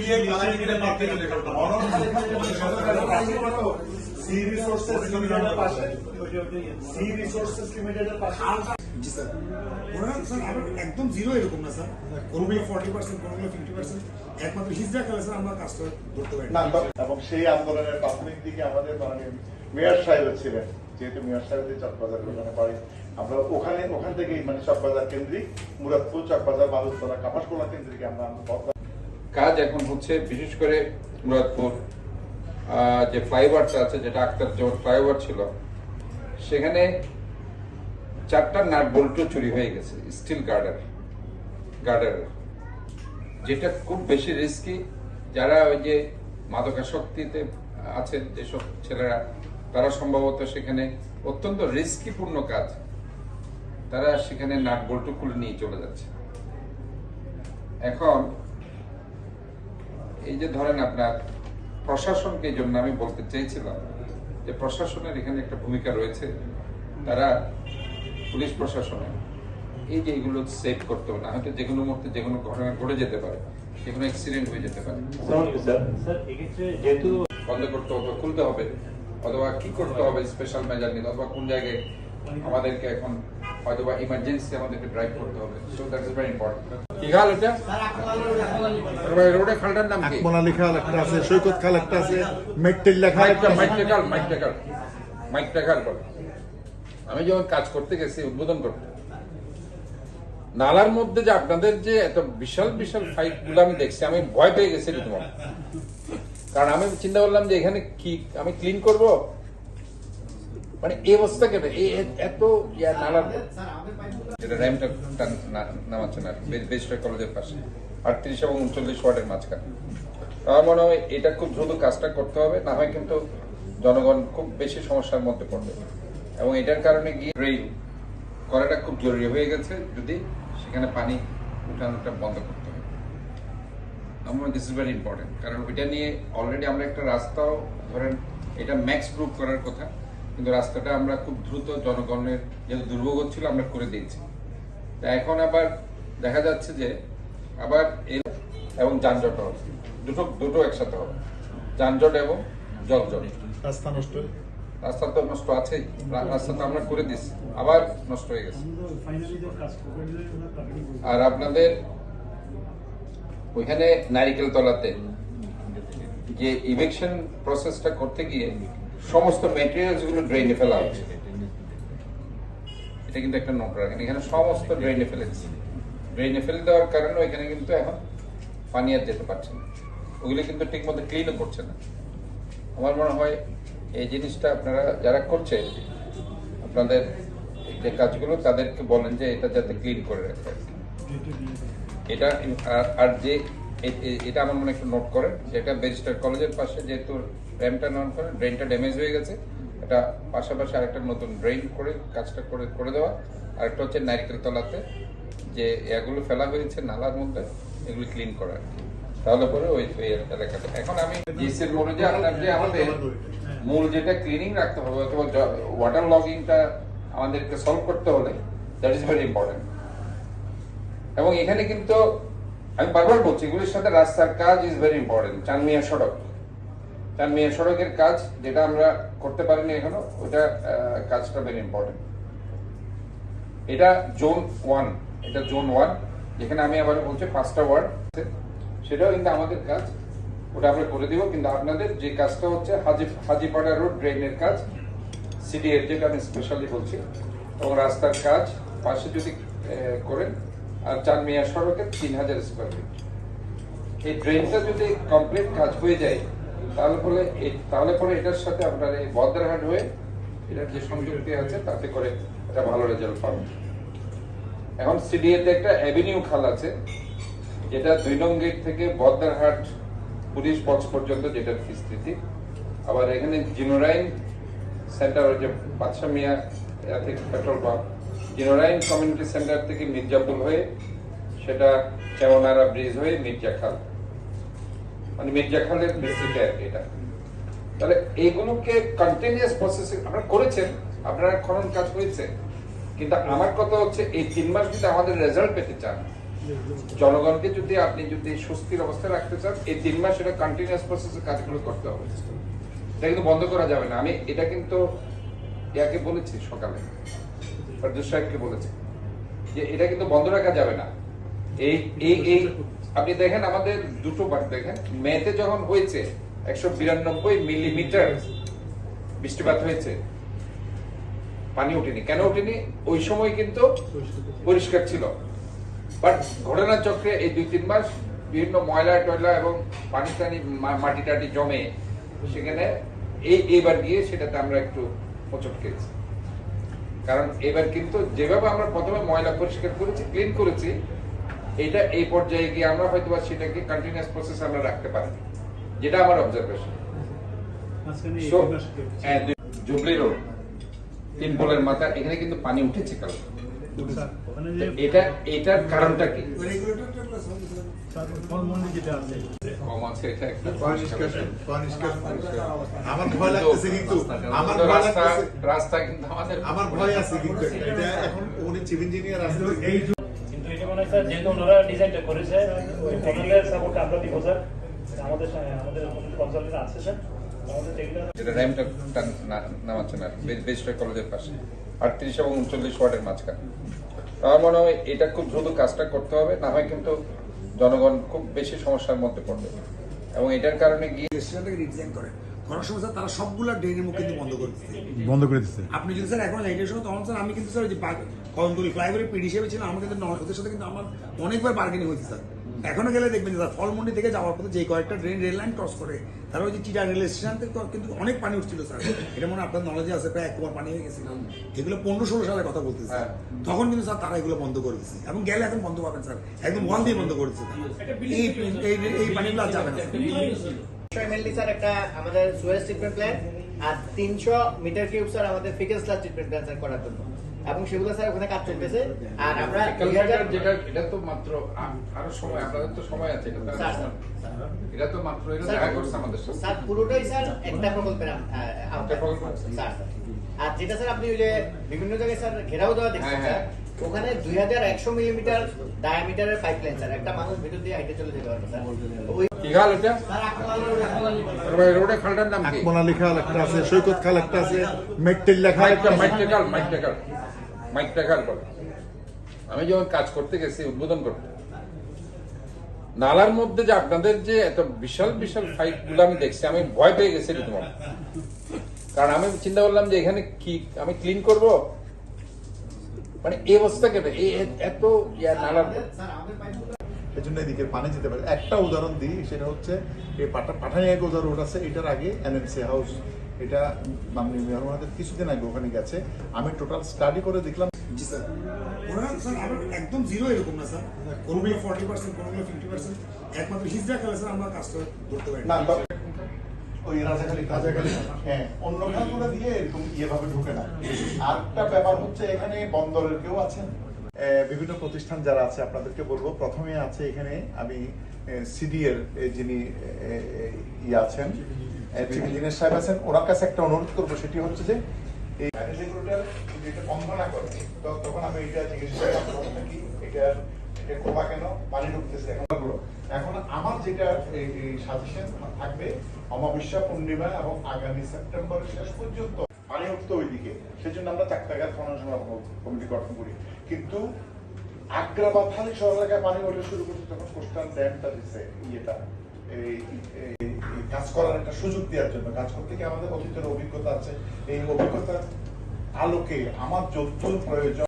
দিয়ে কালারি কিনে মারতে গেলে সি রিসোর্সেস লিমিটেডের পাশে। সি রিসোর্সেস লিমিটেডের পাশে। জি স্যার। ওরা স্যার আবার একদম জিরো এরকম না স্যার। কোনোগুলো ফর্টি পার্সেন্ট কোনোগুলো ফিফটি পার্সেন্ট একমাত্র হিজড়া খেলে স্যার আমরা কাজটা ধরতে পারি। না এবং সেই আন্দোলনের প্রাথমিক দিকে আমাদের মাননীয় মেয়র সাহেব ছিলেন যেহেতু মেয়র সাহেবের চকবাজার ওখানে বাড়ি। আমরা ওখানে ওখান থেকেই মানে চকবাজার কেন্দ্রিক মুরাদপুর চকবাজার বালুতলা কাপাসকোলা কেন্দ্রিক আমরা আমরা কাজ এখন হচ্ছে, বিশেষ করে মুরাদপুর যে ফ্লাইওভারটা আছে, যেটা আক্তার যেমন ফ্লাইওভার ছিল, সেখানে চারটা নাট বল্টু চুরি হয়ে গেছে, স্টিল গার্ডার গার্ডার যেটা খুব বেশি রিস্কি যারা ওই যে মাদকাসক্তিতে আছে যেসব ছেলেরা, তারা সম্ভবত সেখানে অত্যন্ত রিস্কিপূর্ণ কাজ। তারা সেখানে নাট বল্টু খুলে নিয়ে চলে যাচ্ছে। এখন এই যে ধরেন আপনার প্রশাসনকে এই জন্য আমি বলতে চেয়েছিলাম যে প্রশাসনের এখানে একটা ভূমিকা রয়েছে। তারা পুলিশ প্রশাসনের এই যে এগুলো সেভ করতে হবে না হয়তো যে কোনো মুহূর্তে যে কোনো ঘটনা ঘটে যেতে পারে যে কোনো অ্যাক্সিডেন্ট হয়ে যেতে পারে। যেহেতু বন্ধ করতে হবে খুলতে হবে অথবা কি করতে হবে স্পেশাল মেজার নিতে অথবা কোন জায়গায় আমাদেরকে এখন ইমার্জেন্সি আমাদেরকে ড্রাইভ করতে হবে। So that is very important কি খাল এটা? রোডে খালটার নাম কি? খাল একটা আছে সৈকত খাল একটা আছে মেট্টিল্লা খাল একটা বলে। আমি যখন কাজ করতে গেছি উদ্বোধন করতে নালার মধ্যে যে আপনাদের যে এত বিশাল বিশাল ফাইটগুলো আমি দেখছি আমি ভয় পেয়ে গেছি রীতিমতো। কারণ আমি চিন্তা করলাম যে এখানে কি আমি ক্লিন করব? মানে এই অবস্থা কেন? এত ইয়া নালার যেটা র্যামটা নামাচ্ছে না বেস্টার কলেজের পাশে। আটত্রিশ এবং উনচল্লিশ ওয়ার্ডের মাঝখানে। আমার মনে হয় এটা খুব দ্রুত কাজটা করতে হবে, না হয় কিন্তু জনগণ খুব বেশি সমস্যার মধ্যে পড়বে। এবং এটার কারণে গিয়ে ড্রেন করাটা খুব জরুরি হয়ে গেছে, যদি সেখানে পানি উঠানোটা বন্ধ করতে হবে আমার দিস ইজ ভেরি ইম্পর্টেন্ট কারণ ওইটা নিয়ে অলরেডি আমরা একটা রাস্তাও, ধরেন এটা ম্যাক্স প্রুভ করার কথা। কিন্তু রাস্তাটা আমরা খুব দ্রুত জনগণের যেহেতু দুর্ভোগ ছিল আমরা করে দিয়েছি। তা এখন আবার দেখা যাচ্ছে যে আবার এর এবং যানজট হবে দুটো দুটো একসাথে হবে। যানজট এবং জলজট। রাস্তা নষ্ট রাস্তা তো নষ্ট আছেই। রা- রাস্তা তো আমরা করে দিচ্ছি আবার নষ্ট হয়ে গেছে। আর আপনাদের ওইখানে নারিকেল তলাতে যে ইভেকশন প্রসেসটা করতে গিয়ে সমস্ত মেটেরিয়ালসগুলো ড্রেনে ফেলা হচ্ছে এটা কিন্তু একটা নোট রাখেন এখানে সমস্ত ড্রেনে ফেলেছে। ড্রেনে ফেলে দেওয়ার কারণে এখানে কিন্তু এখন পানি আর যেতে পারছে না। ওগুলো কিন্তু ঠিক মতো ক্লিনও করছে না। আমার মনে হয় এই জিনিসটা আপনারা যারা করছে আপনাদের যে কাজগুলো তাদেরকে বলেন যে এটা যাতে ক্লিন করে রাখে। এটা আর- যে এটা আমার মনে একটু নোট করেন যেটা ব্যারিস্টার কলেজের পাশে যেহেতু র্যামটা নন করেন ড্রেনটা ড্যামেজ হয়ে গেছে। এটা পাশাপাশি আরেকটা নতুন ড্রেন করে, কাজটা করে করে দেওয়া। আরেকটা হচ্ছে নারকেল তলাতে যে এগুলো ফেলা হয়েছে নালার মধ্যে, এগুলো ক্লিন করা তাহলে পরে ওই এলাকাটা এখন আমি জিসির মোড়ে যে আপনার যে আমাদের মূল যেটা ক্লিনিং রাখতে হবে, অথবা ওয়াটার লগিংটা আমাদেরকে সলভ করতে হলে দ্যাট ইজ ভেরি ইম্পর্টেন্ট এবং এখানে কিন্তু আমি বারবার বলছি, এগুলির সাথে রাস্তার কাজ ইজ ভেরি ইম্পর্টেন্ট চানমিয়া সড়ক। চানমিয়া সড়কের কাজ যেটা আমরা করতে পারিনি এখনও, ওটা কাজটা ভেরি ইম্পর্টেন্ট এটা জোন ওয়ান এটা জোন ওয়ান যেখানে আমি আবার বলছি পাঁচটা ওয়ার্ড সেটাও কিন্তু আমাদের কাজ, ওটা আমরা করে দিব, কিন্তু আপনাদের যে কাজটা হচ্ছে হাজি, হাজিপাড়া রোড ড্রেনের কাজ সিডিএর যেটা আমি স্পেশালি বলছি, এবং রাস্তার কাজ, পাশে যদি করেন আর চার চানমিয়া সড়কে তিন হাজার স্কোয়ার ফিট এই ড্রেনটা যদি কমপ্লিট কাজ হয়ে যায়, তাহলে পরে তাহলে পরে এটার সাথে আপনার এই বদ্রাহাট হয়ে এটার যে সংযুক্তি আছে, তাতে করে একটা ভালো রেজাল্ট পাবেন। এখন সিডিএতে একটা অ্যাভিনিউ খাল আছে, যেটা দুই নং গেট থেকে বদ্রারহাট পুলিশ বক্স পর্যন্ত যেটার বিস্তৃতি। আবার এখানে জিনোরাইন সেন্টার যে বাদশা মিয়া পেট্রোল পাম্প জিনোরাইন কমিউনিটি সেন্টার থেকে মির্জাপুর হয়ে, সেটা চেমনারা ব্রিজ হয়ে মির্জা খাল। মানে মির্জা খালের আর কি এটা। তাহলে এইগুলোকে কন্টিনিউয়াস প্রসেসিং আপনারা করেছেন, আপনারা খনন কাজ হয়েছে কিন্তু আমার কথা হচ্ছে এই তিন মাস যদি আমাদের রেজাল্ট পেতে চান, জনগণকে যদি আপনি যদি স্বস্তির অবস্থায় রাখতে চান, এই তিন মাস এটা কন্টিনিউয়াস প্রসেসে কাজগুলো করতে হবে। এটা কিন্তু বন্ধ করা যাবে না। আমি এটা কিন্তু ইয়াকে বলেছি সকালে। সাহেবকে বলেছি? যে এটা কিন্তু বন্ধ রাখা যাবে না। এই এই এই, আপনি দেখেন আমাদের দুটো দেখেন মেতে যখন হয়েছে, একশো বিরানব্বই মিলিমিটার বৃষ্টিপাত হয়েছে, পানি ওঠেনি। কেন ওঠেনি? ওই সময় কিন্তু পরিষ্কার ছিল। বাট ঘটনা চক্রে এই দুই, তিন মাস বিভিন্ন ময়লা টয়লা এবং পানি টানি মাটি টাটি জমে, সেখানে এই, এইবার গিয়ে সেটাতে আমরা একটু হোঁচট খেয়েছি। কারণ এবার কিন্তু যেভাবে আমরা প্রথমে ময়লা পরিষ্কার করেছি ক্লিন করেছি এটা এই পর্যায়ে গিয়ে আমরা হয়তো বা সেটাকে কন্টিনিউস প্রসেস আমরা রাখতে পারি যেটা আমার অবজারভেশন হ্যাঁ, জুবলি রোড তিন পোলের মাথা এখানে কিন্তু পানি উঠেছে কাল এটা এটার কারণটা কি? রেগুলেটরটা প্লাস স্যার, ফলমন্ডি যেটা আছে। কম আছে এটা একটা আমার ভয় লাগতেছে কিন্তু আমার কিন্তু ভয় রাস্তা কিন্তু আমাদের আমার ভয় আছে কিন্তু এটা এখন উনি চিফ ইঞ্জিনিয়ার আছে। এই কিন্তু এটা মনে হয় স্যার যেহেতু ওনারা ডিজাইনটা করেছে ওনাদের সাপোর্ট আমরা দিব স্যার আমাদের আমাদের কনসালটেন্ট আছে স্যার যেটা র্যামটা নামাচ্ছে না বেস্টার কলেজের পাশে। আটত্রিশ এবং উনচল্লিশ ওয়ার্ডের মাঝখানে। আমার মনে হয় এটা খুব দ্রুত কাজটা করতে হবে না হয় কিন্তু জনগণ খুব বেশি সমস্যার মধ্যে পড়বে। এবং এটার কারণে গিয়ে রেস্টুরেন্টটাকে রিডিজাইন করে। করার সময় স্যার তারা সবগুলা ড্রেনের মুখ কিন্তু বন্ধ করে দিচ্ছে। বন্ধ করে দিচ্ছে। আপনি যদি স্যার এখন লাইটের সময় তখন স্যার আমি কিন্তু স্যার ওই যে কদমতলি ফ্লাইওভারের পিডি হিসেবে ছিলাম আমাকে কিন্তু ওদের সাথে কিন্তু আমার অনেকবার বার্গেনিং হয়েছে স্যার। এখনও গেলে দেখবেন যে ফলমন্ডি থেকে যাওয়ার পথে যে কয়েকটা ট্রেন রেল লাইন ক্রস করে তারা ওই যে চিটা রেল স্টেশন থেকে তো কিন্তু অনেক পানি উঠছিল স্যার। এটা মনে আপনার নলেজে আছে প্রায় এক কুমার পানি হয়ে গেছিল। এগুলো পনেরো ষোলো সালের কথা বলতেছে। স্যার তখন কিন্তু স্যার তারা এগুলো বন্ধ করে দিচ্ছে এবং গেলে এখন বন্ধ পাবেন স্যার। একদম ওয়াল দিয়ে বন্ধ করে দিচ্ছে এই এই- এই পানিগুলো আর যাবে না স্যার। একটা আমাদের সুয়েজ ট্রিটমেন্ট প্ল্যান আর তিনশো মিটার কিউব স্যার আমাদের faecal sludge treatment plan sir করার জন্য। এবং সেগুলো স্যার ওখানে কাজ চলতেছে আর আমরা দুই হাজার যেটা এটা তো মাত্র আরও সময় আপনাদের তো সময় আছে এটা তো স্যার, আরও সময়। এটা তো মাত্র এটা দেখা করছে আমাদের সাথে। স্যার পুরোটাই স্যার একটা প্রকল্পের একটা প্রকল্প? স্যার। আর যেটা স্যার আপনি ওই যে বিভিন্ন জায়গায় স্যার ঘেরাও দেওয়া দেখছেন হ্যাঁ, স্যার। হ্যাঁ। ওখানে দুই হাজার একশো মিলিমিটার ডায়ামিটারের পাইপ লাইন স্যার। একটা মানুষ ভিতর দিয়ে হাইটে চলে যেতে পারবে স্যার। ওই খাল এটা? রোডে খালটার নাম কি? খাল একটা আছে সৈকত খাল একটা আছে মেটটেল লেখা একটা মাইক টেকাল মাইক টেকাল বলে আমি যখন কাজ করতে গেছি, উদ্বোধন করতে। নালার মধ্যে যে আপনাদের যে এত বিশাল বিশাল ফাইটগুলো আমি দেখছি, আমি ভয় পেয়ে গেছি রীতিমতো কারণ আমি চিন্তা করলাম যে এখানে কি, আমি ক্লিন করব? মানে এই অবস্থা কেন এত নালার এই জন্য এদিকে পানি যেতে পারে। একটা উদাহরণ দিই, সেটা হচ্ছে এই পাঠানিয়া গোজা রোড আছে, এটার আগে এনএমসি হাউস এটা মাননীয় মেয়র মহাদের কিছুদিন আগে ওখানে গেছে। আমি টোটাল স্টাডি করে দেখলাম। জি স্যার। ওরা স্যার আবার একদম জিরো এরকম না স্যার। কোনোগুলো ফর্টি পার্সেন্ট কোনোগুলো ফিফটি পার্সেন্ট একমাত্র হিজড়া খেলে স্যার আমরা কাজটা ধরতে পারি। না না ওই রাজাখালী রাজাখালী। হ্যাঁ অন্য খালগুলো দিয়ে এরকম ইয়েভাবে ঢুকে না। আরেকটা ব্যাপার হচ্ছে এখানে বন্দরের কেউ আছেন? আহ, বিভিন্ন প্রতিষ্ঠান যারা আছে আপনাদেরকে বলব। প্রথমে আছে এখানে আমি সিডি এর এ, যিনি ইয়ে আছেন চিফ ইঞ্জিনিয়ার সাহেব আছেন, ওনার কাছে একটা অনুরোধ করব, সেটি হচ্ছে যে পূর্ণিমা এবং আগামী শেষ পর্যন্ত উঠতো ওইদিকে। সেজন্য আমরা গঠন করি। কিন্তু আগ্রা বা থালি শহর এলাকায় পানি ওঠা শুরু করছে, তখন কোস্টাল ড্যামটা দিচ্ছে ইয়েটা। কাজ করার একটা সুযোগ দেওয়ার জন্য, কাজ করতে গিয়ে আমাদের অতীতের অভিজ্ঞতা আছে। এই অভিজ্ঞতার আলোকে আমার যতটুকু প্রয়োজন